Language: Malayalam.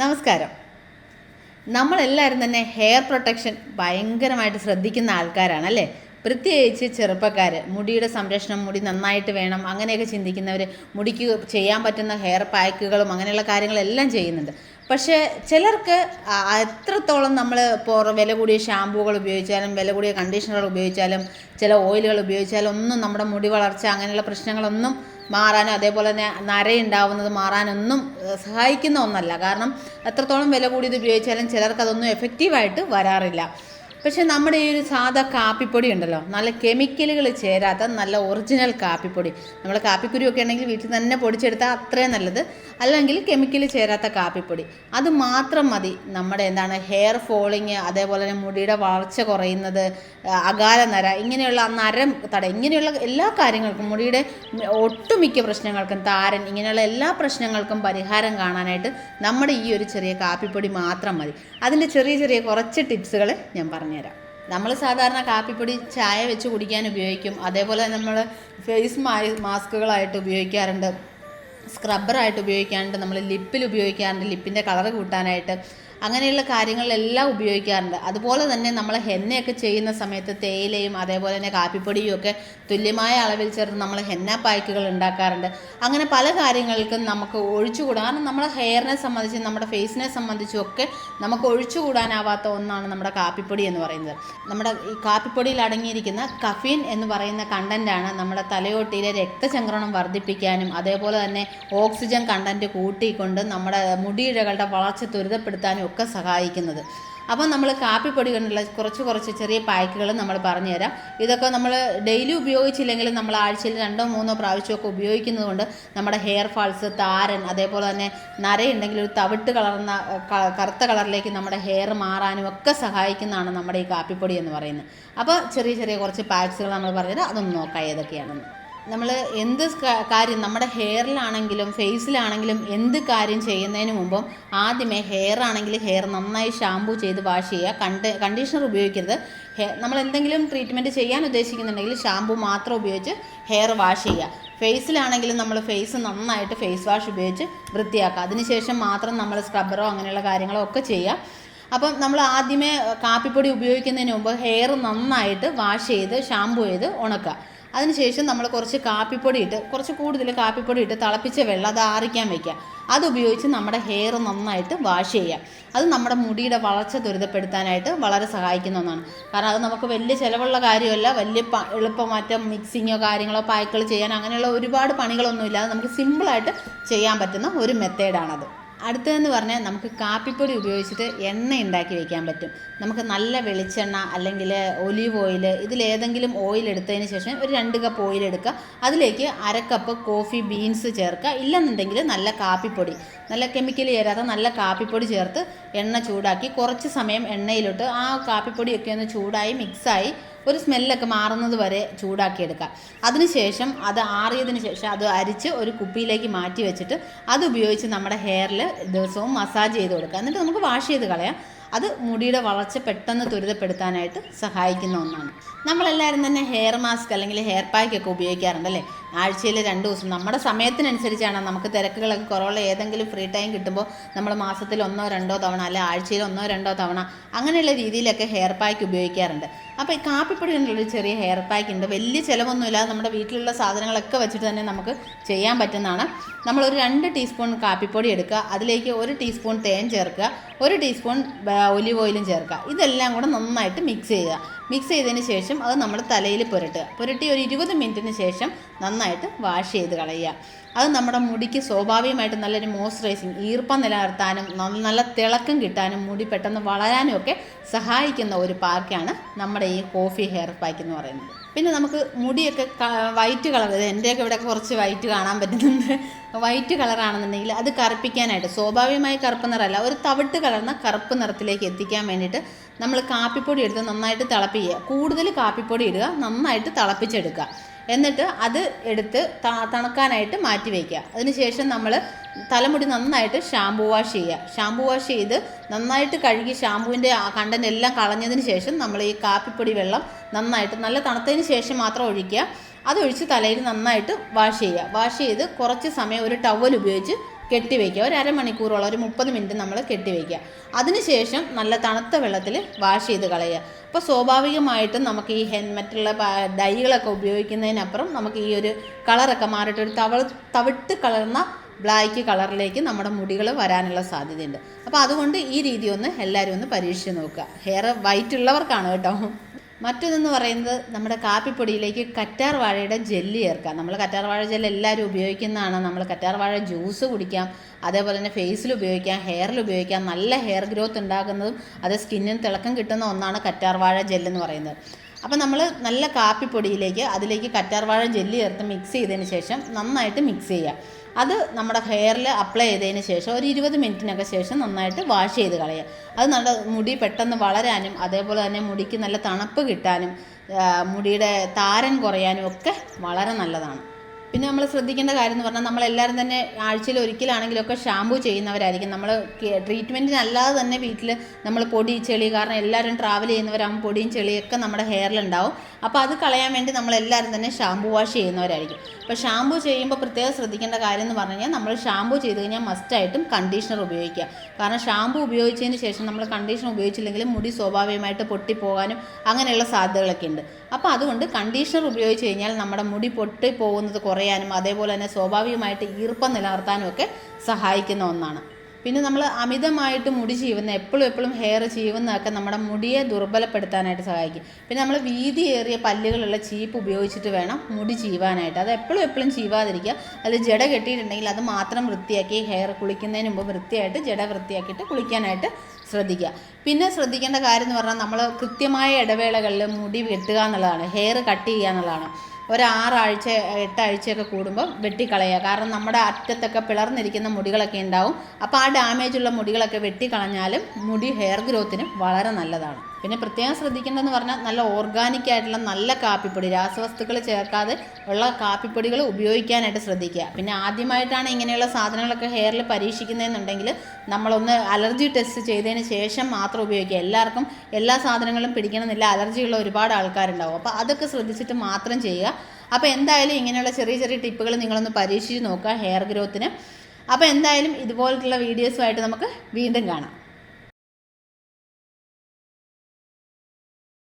നമസ്കാരം. നമ്മളെല്ലാവരും തന്നെ ഹെയർ പ്രൊട്ടക്ഷൻ ഭയങ്കരമായിട്ട് ശ്രദ്ധിക്കുന്ന ആൾക്കാരാണ് അല്ലേ? പ്രത്യേകിച്ച് ചെറുപ്പക്കാർ മുടിയുടെ സംരക്ഷണം മുടി നന്നായിട്ട് വേണം അങ്ങനെയൊക്കെ ചിന്തിക്കുന്നവർ മുടിക്ക് ചെയ്യാൻ പറ്റുന്ന ഹെയർ പാക്കുകളും അങ്ങനെയുള്ള കാര്യങ്ങളെല്ലാം ചെയ്യുന്നുണ്ട്. പക്ഷേ ചിലർക്ക് എത്രത്തോളം നമ്മൾ ഇപ്പോൾ വില കൂടിയ ഷാമ്പൂകൾ ഉപയോഗിച്ചാലും വില കൂടിയ കണ്ടീഷണറുകൾ ഉപയോഗിച്ചാലും ചില ഓയിലുകൾ ഉപയോഗിച്ചാലും ഒന്നും നമ്മുടെ മുടി വളർച്ച അങ്ങനെയുള്ള പ്രശ്നങ്ങളൊന്നും മാറാനോ അതേപോലെ തന്നെ നരയുണ്ടാവുന്നത് മാറാനൊന്നും സഹായിക്കുന്ന ഒന്നല്ല. കാരണം എത്രത്തോളം വില കൂടി ഇത് ഉപയോഗിച്ചാലും ചിലർക്ക് അതൊന്നും എഫക്റ്റീവായിട്ട് വരാറില്ല. പക്ഷെ നമ്മുടെ ഈ ഒരു സാധാ കാപ്പിപ്പൊടി ഉണ്ടല്ലോ നല്ല കെമിക്കലുകൾ ചേരാത്ത നല്ല ഒറിജിനൽ കാപ്പിപ്പൊടി. നമ്മൾ കാപ്പിക്കുരുവൊക്കെ ഉണ്ടെങ്കിൽ വീട്ടിൽ തന്നെ പൊടിച്ചെടുത്താൽ അത്രയും നല്ലത്. അല്ലെങ്കിൽ കെമിക്കൽ ചേരാത്ത കാപ്പിപ്പൊടി. അത് മാത്രം മതി നമ്മുടെ എന്താണ് ഹെയർ ഫോളിങ് അതേപോലെ തന്നെ മുടിയുടെ വളർച്ച കുറയുന്നത് അകാല നര ഇങ്ങനെയുള്ള നരം തട ഇങ്ങനെയുള്ള എല്ലാ കാര്യങ്ങൾക്കും മുടിയുടെ ഒട്ടുമിക്ക പ്രശ്നങ്ങൾക്കും താരൻ ഇങ്ങനെയുള്ള എല്ലാ പ്രശ്നങ്ങൾക്കും പരിഹാരം കാണാനായിട്ട് നമ്മുടെ ഈ ഒരു ചെറിയ കാപ്പിപ്പൊടി മാത്രം മതി. അതിന്റെ ചെറിയ ചെറിയ കുറച്ച് ടിപ്സുകൾ ഞാൻ പറഞ്ഞുതരാം. നമ്മൾ സാധാരണ കാപ്പിപ്പൊടി ചായ വെച്ച് കുടിക്കാൻ ഉപയോഗിക്കും. അതേപോലെ നമ്മൾ ഫേസ് മാസ്കുകളായിട്ട് ഉപയോഗിക്കാറുണ്ട്. സ്ക്രബ്ബറായിട്ട് ഉപയോഗിക്കാറുണ്ട്. നമ്മൾ ലിപ്പിൽ ഉപയോഗിക്കാറുണ്ട്. ലിപ്പിന്റെ കളർ കൂട്ടാനായിട്ട്. അങ്ങനെയുള്ള കാര്യങ്ങളെല്ലാം ഉപയോഗിക്കാറുണ്ട്. അതുപോലെ തന്നെ നമ്മൾ ഹെന്നയൊക്കെ ചെയ്യുന്ന സമയത്ത് തേയിലയും അതേപോലെ തന്നെ കാപ്പിപ്പൊടിയും ഒക്കെ തുല്യമായ അളവിൽ ചേർത്ത് നമ്മൾ ഹെന്ന പായ്ക്കുകൾ ഉണ്ടാക്കാറുണ്ട്. അങ്ങനെ പല കാര്യങ്ങൾക്കും നമുക്ക് ഒഴിച്ചുകൂടാൻ കാരണം നമ്മുടെ ഹെയറിനെ സംബന്ധിച്ച് നമ്മുടെ ഫേസിനെ സംബന്ധിച്ചും ഒക്കെ നമുക്ക് ഒഴിച്ചുകൂടാനാവാത്ത ഒന്നാണ് നമ്മുടെ കാപ്പിപ്പൊടി എന്ന് പറയുന്നത്. നമ്മുടെ ഈ കാപ്പിപ്പൊടിയിൽ അടങ്ങിയിരിക്കുന്ന കഫീൻ എന്ന് പറയുന്ന കണ്ടന്റാണ് നമ്മുടെ തലയോട്ടിയിലെ രക്തചംക്രമണം വർദ്ധിപ്പിക്കാനും അതേപോലെ തന്നെ ഓക്സിജൻ കണ്ടന്റ് കൂട്ടിക്കൊണ്ട് നമ്മുടെ മുടിയിഴകളുടെ വളർച്ച ത്വരിതപ്പെടുത്താനും ഒക്കെ സഹായിക്കുന്നത്. അപ്പം നമ്മൾ കാപ്പിപ്പൊടി കൊണ്ടുള്ള കുറച്ച് കുറച്ച് ചെറിയ പായ്ക്കുകൾ നമ്മൾ പറഞ്ഞു തരാം ഇതൊക്കെ നമ്മൾ ഡെയിലി ഉപയോഗിച്ചില്ലെങ്കിലും നമ്മൾ ആഴ്ചയിൽ രണ്ടോ മൂന്നോ പ്രാവശ്യമൊക്കെ ഉപയോഗിക്കുന്നത് കൊണ്ട് നമ്മുടെ ഹെയർ ഫാൾസ് താരൻ അതേപോലെ തന്നെ നരയുണ്ടെങ്കിൽ ഒരു തവിട്ട് കളർന്ന കറുത്ത കളറിലേക്ക് നമ്മുടെ ഹെയർ മാറാനും ഒക്കെ സഹായിക്കുന്നതാണ് നമ്മുടെ ഈ കാപ്പിപ്പൊടി എന്ന് പറയുന്നത്. അപ്പോൾ ചെറിയ ചെറിയ കുറച്ച് പാക്സുകൾ നമ്മൾ പറഞ്ഞുതരാം. അതൊന്ന് നോക്കാം ഏതൊക്കെയാണെന്ന്. നമ്മൾ എന്ത് കാര്യം നമ്മുടെ ഹെയറിലാണെങ്കിലും ഫേസിലാണെങ്കിലും എന്ത് കാര്യം ചെയ്യുന്നതിന് മുമ്പും ആദ്യമേ ഹെയർ ആണെങ്കിൽ ഹെയർ നന്നായി ഷാമ്പൂ ചെയ്ത് വാഷ് ചെയ്യുക. കണ്ട് കണ്ടീഷണർ ഉപയോഗിക്കരുത്. ഹെയർ നമ്മൾ എന്തെങ്കിലും ട്രീറ്റ്മെന്റ് ചെയ്യാൻ ഉദ്ദേശിക്കുന്നുണ്ടെങ്കിൽ ഷാമ്പൂ മാത്രം ഉപയോഗിച്ച് ഹെയർ വാഷ് ചെയ്യുക. ഫേസിലാണെങ്കിലും നമ്മൾ ഫേസ് നന്നായിട്ട് ഫേസ് വാഷ് ഉപയോഗിച്ച് വൃത്തിയാക്കുക. അതിനുശേഷം മാത്രം നമ്മൾ സ്ക്രബ്ബറോ അങ്ങനെയുള്ള കാര്യങ്ങളോ ഒക്കെ ചെയ്യുക. അപ്പം നമ്മൾ ആദ്യമേ കാപ്പിപ്പൊടി ഉപയോഗിക്കുന്നതിന് മുമ്പ് ഹെയർ നന്നായിട്ട് വാഷ് ചെയ്ത് ഷാമ്പൂ ചെയ്ത് ഉണക്കുക. അതിനുശേഷം നമ്മൾ കുറച്ച് കാപ്പിപ്പൊടി ഇട്ട് കുറച്ച് കൂടുതൽ കാപ്പിപ്പൊടി ഇട്ട് തിളപ്പിച്ച വെള്ളം അത് ആറിക്കാൻ വയ്ക്കുക അത് ഉപയോഗിച്ച് നമ്മുടെ ഹെയർ നന്നായിട്ട് വാഷ് ചെയ്യുക അത് നമ്മുടെ മുടിയുടെ വളർച്ച ത്വരിതപ്പെടുത്താനായിട്ട് വളരെ സഹായിക്കുന്ന ഒന്നാണ്. കാരണം അത് നമുക്ക് വലിയ ചിലവുള്ള കാര്യമല്ല. വലിയ എളുപ്പമാറ്റം മിക്സിങ്ങോ കാര്യങ്ങളോ പായ്ക്കൾ ചെയ്യാൻ അങ്ങനെയുള്ള ഒരുപാട് പണികളൊന്നുമില്ലാതെ നമുക്ക് സിമ്പിളായിട്ട് ചെയ്യാൻ പറ്റുന്ന ഒരു മെത്തേഡാണത്. അടുത്തതെന്ന് പറഞ്ഞാൽ നമുക്ക് കാപ്പിപ്പൊടി ഉപയോഗിച്ചിട്ട് എണ്ണ ഉണ്ടാക്കി വയ്ക്കാൻ പറ്റും. നമുക്ക് നല്ല വെളിച്ചെണ്ണ അല്ലെങ്കിൽ ഒലീവ് ഓയിൽ ഇതിലേതെങ്കിലും ഓയിൽ എടുത്തതിന് ശേഷം ഒരു രണ്ട് കപ്പ് ഓയിൽ എടുക്കുക. അതിലേക്ക് അര കപ്പ് കോഫി ബീൻസ് ചേർക്കുക. ഇല്ലെന്നുണ്ടെങ്കിൽ നല്ല കാപ്പിപ്പൊടി നല്ല കെമിക്കൽ ചേരാത്ത നല്ല കാപ്പിപ്പൊടി ചേർത്ത് എണ്ണ ചൂടാക്കി കുറച്ച് സമയം എണ്ണയിലോട്ട് ആ കാപ്പിപ്പൊടിയൊക്കെ ഒന്ന് ചൂടായി മിക്സായി ഒരു സ്മെല്ലൊക്കെ മാറുന്നത് വരെ ചൂടാക്കിയെടുക്കാം. അതിനുശേഷം അത് ആറിയതിന് ശേഷം അത് അരിച്ച് ഒരു കുപ്പിയിലേക്ക് മാറ്റി വെച്ചിട്ട് അത് ഉപയോഗിച്ച് നമ്മുടെ ഹെയറിൽ ദിവസവും മസാജ് ചെയ്ത് കൊടുക്കുക എന്നിട്ട് നമുക്ക് വാഷ് ചെയ്ത് കളയാം. അത് മുടിയുടെ വളർച്ച പെട്ടെന്ന് ത്വരിതപ്പെടുത്താനായിട്ട് സഹായിക്കുന്ന ഒന്നാണ്. നമ്മളെല്ലാവരും തന്നെ ഹെയർ മാസ്ക് അല്ലെങ്കിൽ ഹെയർ പാക്ക് ഒക്കെ ഉപയോഗിക്കാറുണ്ട് അല്ലേ ആഴ്ചയിൽ രണ്ട് ദിവസം. നമ്മുടെ സമയത്തിനനുസരിച്ചാണ് നമുക്ക് തിരക്കുകളൊക്കെ കുറവുള്ള ഏതെങ്കിലും ഫ്രീ ടൈം കിട്ടുമ്പോൾ നമ്മൾ മാസത്തിൽ ഒന്നോ രണ്ടോ തവണ അല്ലെ ആഴ്ചയിൽ ഒന്നോ രണ്ടോ തവണ അങ്ങനെയുള്ള രീതിയിലൊക്കെ ഹെയർ പാക്ക് ഉപയോഗിക്കാറുണ്ട്. അപ്പോൾ ഈ കാപ്പിപ്പൊടി കൊണ്ടുള്ള ചെറിയ ഹെയർ പാക്ക് ഉണ്ട്. വലിയ ചിലവൊന്നുമില്ലാതെ നമ്മുടെ വീട്ടിലുള്ള സാധനങ്ങളൊക്കെ വെച്ചിട്ട് തന്നെ നമുക്ക് ചെയ്യാൻ പറ്റുന്നതാണ്. നമ്മളൊരു രണ്ട് ടീസ്പൂൺ കാപ്പിപ്പൊടി എടുക്കുക. അതിലേക്ക് ഒരു ടീസ്പൂൺ തേൻ ചേർക്കുക. ഒരു ടീസ്പൂൺ ഒലിവ് ഓയിലും ചേർക്കുക. ഇതെല്ലാം കൂടെ നന്നായിട്ട് മിക്സ് ചെയ്യുക. മിക്സ് ചെയ്തതിന് ശേഷം അത് നമ്മൾ തലയിൽ പുരട്ടുക. പുരട്ടി ഒരു ഇരുപത് മിനിറ്റിന് ശേഷം നന്നായിട്ട് വാഷ് ചെയ്ത് കളയുക. അത് നമ്മുടെ മുടിക്ക് സ്വാഭാവികമായിട്ട് നല്ലൊരു മോയ്സ്ചറൈസിങ് ഈർപ്പം നിലനിർത്താനും നല്ല തിളക്കം കിട്ടാനും മുടി പെട്ടെന്ന് വളരാനും ഒക്കെ സഹായിക്കുന്ന ഒരു പാക്കാണ് നമ്മുടെ ഈ കോഫി ഹെയർ പാക്ക് എന്ന് പറയുന്നത്. പിന്നെ നമുക്ക് മുടിയൊക്കെ വൈറ്റ് കളർ എന്റെയൊക്കെ ഇവിടെ കുറച്ച് വൈറ്റ് കാണാൻ പറ്റുന്നുണ്ട്. വൈറ്റ് കളറാണെന്നുണ്ടെങ്കിൽ അത് കറുപ്പിക്കാനായിട്ട് സ്വാഭാവികമായി കറുപ്പ് നിറമല്ല ഒരു തവിട്ട് കലർന്ന കറുപ്പ് നിറത്തിലേക്ക് എത്തിക്കാൻ വേണ്ടിയിട്ട് നമ്മൾ കാപ്പിപ്പൊടി എടുത്ത് നന്നായിട്ട് തിളപ്പിക്കുക. കൂടുതൽ കാപ്പിപ്പൊടി ഇടുക നന്നായിട്ട് തിളപ്പിച്ചെടുക്കുക. എന്നിട്ട് അത് എടുത്ത് തണുക്കാനായിട്ട് മാറ്റി വയ്ക്കുക. അതിനുശേഷം നമ്മൾ തലമുടി നന്നായിട്ട് ഷാമ്പു വാഷ് ചെയ്യുക. ഷാമ്പു വാഷ് ചെയ്ത് നന്നായിട്ട് കഴുകി ഷാമ്പുവിന്റെ ആ കണ്ടന്റ് എല്ലാം കളഞ്ഞതിന് ശേഷം നമ്മൾ ഈ കാപ്പിപ്പൊടി വെള്ളം നന്നായിട്ട് നല്ല തണുത്തതിന് ശേഷം മാത്രം ഒഴിക്കുക. അതൊഴിച്ച് തലയിൽ നന്നായിട്ട് വാഷ് ചെയ്യുക. വാഷ് ചെയ്ത് കുറച്ച് സമയം ഒരു ടവൽ ഉപയോഗിച്ച് കെട്ടിവെക്കുക. ഒരു അരമണിക്കൂറോളം ഒരു മുപ്പത് മിനിറ്റ് നമ്മൾ കെട്ടിവെക്കുക. അതിനുശേഷം നല്ല തണുത്ത വെള്ളത്തിൽ വാഷ് ചെയ്ത് കളയുക. അപ്പോൾ സ്വാഭാവികമായിട്ടും നമുക്ക് ഈ മറ്റുള്ള ഡൈകളൊക്കെ ഉപയോഗിക്കുന്നതിനപ്പുറം നമുക്ക് ഈ ഒരു കളറൊക്കെ മാറിയിട്ട് ഒരു തവ തവിട്ട് കളർന്ന ബ്ലാക്ക് കളറിലേക്ക് നമ്മുടെ മുടികൾ വരാനുള്ള സാധ്യതയുണ്ട്. അപ്പോൾ അതുകൊണ്ട് ഈ രീതി ഒന്ന് എല്ലാവരും ഒന്ന് പരീക്ഷിച്ച് നോക്കുക. ഹെയർ വൈറ്റ് ഉള്ളവർക്കാണ് കേട്ടോ. മറ്റൊന്നെന്ന് പറയുന്നത് നമ്മുടെ കാപ്പിപ്പൊടിയിലേക്ക് കറ്റാർവാഴയുടെ ജെല്ലി ചേർക്കാം. നമ്മൾ കറ്റാർവാഴ ജെല്ല് എല്ലാവരും ഉപയോഗിക്കുന്നതാണ്. നമ്മൾ കറ്റാർവാഴ ജ്യൂസ് കുടിക്കാം. അതേപോലെ തന്നെ ഫേസിൽ ഉപയോഗിക്കാം ഹെയറിൽ ഉപയോഗിക്കാം. നല്ല ഹെയർ ഗ്രോത്ത് ഉണ്ടാക്കുന്നതും അത് സ്കിന്നിന് തിളക്കം കിട്ടുന്ന ഒന്നാണ് കറ്റാർവാഴ ജെല്ലെന്ന് പറയുന്നത്. അപ്പോൾ നമ്മൾ നല്ല കാപ്പിപ്പൊടിയിലേക്ക് അതിലേക്ക് കറ്റാർവാഴം ജെല്ലി ചേർത്ത് മിക്സ് ചെയ്തതിന് ശേഷം നന്നായിട്ട് മിക്സ് ചെയ്യുക അത് നമ്മുടെ ഹെയറിൽ അപ്ലൈ ചെയ്തതിന് ശേഷം ഒരു ഇരുപത് മിനിറ്റിനൊക്കെ ശേഷം നന്നായിട്ട് വാഷ് ചെയ്ത് കളയുക അത് നല്ല മുടി പെട്ടെന്ന് വളരാനും അതേപോലെ തന്നെ മുടിക്ക് നല്ല തണുപ്പ് കിട്ടാനും മുടിയുടെ താരൻ കുറയാനും ഒക്കെ വളരെ നല്ലതാണ്. പിന്നെ നമ്മൾ ശ്രദ്ധിക്കേണ്ട കാര്യം എന്ന് പറഞ്ഞാൽ നമ്മളെല്ലാവരും തന്നെ ആഴ്ചയിൽ ഒരിക്കലാണെങ്കിലൊക്കെ ഷാമ്പു ചെയ്യുന്നവരായിരിക്കും നമ്മൾ ട്രീറ്റ്മെന്റിനല്ലാതെ തന്നെ വീട്ടിൽ നമ്മൾ പൊടി ചെളി കാരണം എല്ലാവരും ട്രാവൽ ചെയ്യുന്നവരാകുമ്പോൾ പൊടിയും ചെളിയൊക്കെ നമ്മുടെ ഹെയറിലുണ്ടാവും. അപ്പോൾ അത് കളയാൻ വേണ്ടി നമ്മളെല്ലാവരും തന്നെ ഷാമ്പു വാഷ് ചെയ്യുന്നവരായിരിക്കും. അപ്പോൾ ഷാമ്പു ചെയ്യുമ്പോൾ പ്രത്യേകം ശ്രദ്ധിക്കേണ്ട കാര്യം എന്ന് പറഞ്ഞു കഴിഞ്ഞാൽ നമ്മൾ ഷാമ്പു ചെയ്ത് കഴിഞ്ഞാൽ മസ്റ്റായിട്ടും കണ്ടീഷണർ ഉപയോഗിക്കുക. കാരണം ഷാമ്പു ഉപയോഗിച്ചതിന് ശേഷം നമ്മൾ കണ്ടീഷണർ ഉപയോഗിച്ചില്ലെങ്കിൽ മുടി സ്വാഭാവികമായിട്ട് പൊട്ടിപ്പോകാനും അങ്ങനെയുള്ള സാധ്യതകളൊക്കെ ഉണ്ട് അപ്പോൾ അതുകൊണ്ട് കണ്ടീഷണർ ഉപയോഗിച്ച് കഴിഞ്ഞാൽ നമ്മുടെ മുടി പൊട്ടി പോകുന്നത് കുറയാനും അതേപോലെ തന്നെ സ്വാഭാവികമായിട്ട് ഈർപ്പം നിലനിർത്താനും ഒക്കെ സഹായിക്കുന്ന ഒന്നാണ്. പിന്നെ നമ്മൾ അമിതമായിട്ട് മുടി ചീവുന്ന എപ്പോഴും എപ്പോഴും ഹെയർ ചീവുന്നതൊക്കെ നമ്മുടെ മുടിയെ ദുർബലപ്പെടുത്താനായിട്ട് സഹായിക്കും. പിന്നെ നമ്മൾ വീതിയേറിയ പല്ലുകളുള്ള ചീപ്പ് ഉപയോഗിച്ചിട്ട് വേണം മുടി ചീവാനായിട്ട്. അത് എപ്പോഴും എപ്പോഴും ചീവാതിരിക്കുക. അതിൽ ജട കെട്ടിയിട്ടുണ്ടെങ്കിൽ അത് മാത്രം വൃത്തിയാക്കി ഹെയർ കുളിക്കുന്നതിന് മുമ്പ് വൃത്തിയായിട്ട് ജട വൃത്തിയാക്കിയിട്ട് കുളിക്കാനായിട്ട് ശ്രദ്ധിക്കുക. പിന്നെ ശ്രദ്ധിക്കേണ്ട കാര്യം എന്ന് പറഞ്ഞാൽ നമ്മൾ കൃത്യമായ ഇടവേളകളിൽ മുടി വെട്ടുക എന്നുള്ളതാണ്. ഹെയർ കട്ട് ചെയ്യുക എന്നുള്ളതാണ്. ഒരു ആറാഴ്ച എട്ടാഴ്ചയൊക്കെ കൂടുമ്പോൾ വെട്ടിക്കളയുക. കാരണം നമ്മുടെ അറ്റത്തൊക്കെ പിളർന്നിരിക്കുന്ന മുടികളൊക്കെ ഉണ്ടാവും. അപ്പോൾ ആ ഡാമേജുള്ള മുടികളൊക്കെ വെട്ടിക്കളഞ്ഞാലും മുടി ഹെയർ ഗ്രോത്തിന് വളരെ നല്ലതാണ്. പിന്നെ പ്രത്യേകം ശ്രദ്ധിക്കേണ്ടതെന്ന് പറഞ്ഞാൽ നല്ല ഓർഗാനിക് ആയിട്ടുള്ള നല്ല കാപ്പിപ്പൊടി രാസവസ്തുക്കൾ ചേർക്കാതെ ഉള്ള കാപ്പിപ്പൊടികൾ ഉപയോഗിക്കാനായിട്ട് ശ്രദ്ധിക്കുക. പിന്നെ ആദ്യമായിട്ടാണ് ഇങ്ങനെയുള്ള സാധനങ്ങളൊക്കെ ഹെയറിൽ പരീക്ഷിക്കുന്നതെന്നുണ്ടെങ്കിൽ നമ്മളൊന്ന് അലർജി ടെസ്റ്റ് ചെയ്തതിന് ശേഷം മാത്രം ഉപയോഗിക്കുക. എല്ലാവർക്കും എല്ലാ സാധനങ്ങളും പിടിക്കണമെന്നില്ല. അലർജിയുള്ള ഒരുപാട് ആൾക്കാരുണ്ടാവും. അപ്പോൾ അതൊക്കെ ശ്രദ്ധിച്ചിട്ട് മാത്രം ചെയ്യുക. അപ്പോൾ എന്തായാലും ഇങ്ങനെയുള്ള ചെറിയ ചെറിയ ടിപ്പുകൾ നിങ്ങളൊന്ന് പരീക്ഷിച്ച് നോക്കുക ഹെയർ ഗ്രോത്തിന് അപ്പോൾ എന്തായാലും ഇതുപോലുള്ള വീഡിയോസുമായിട്ട് നമുക്ക് വീണ്ടും കാണാം.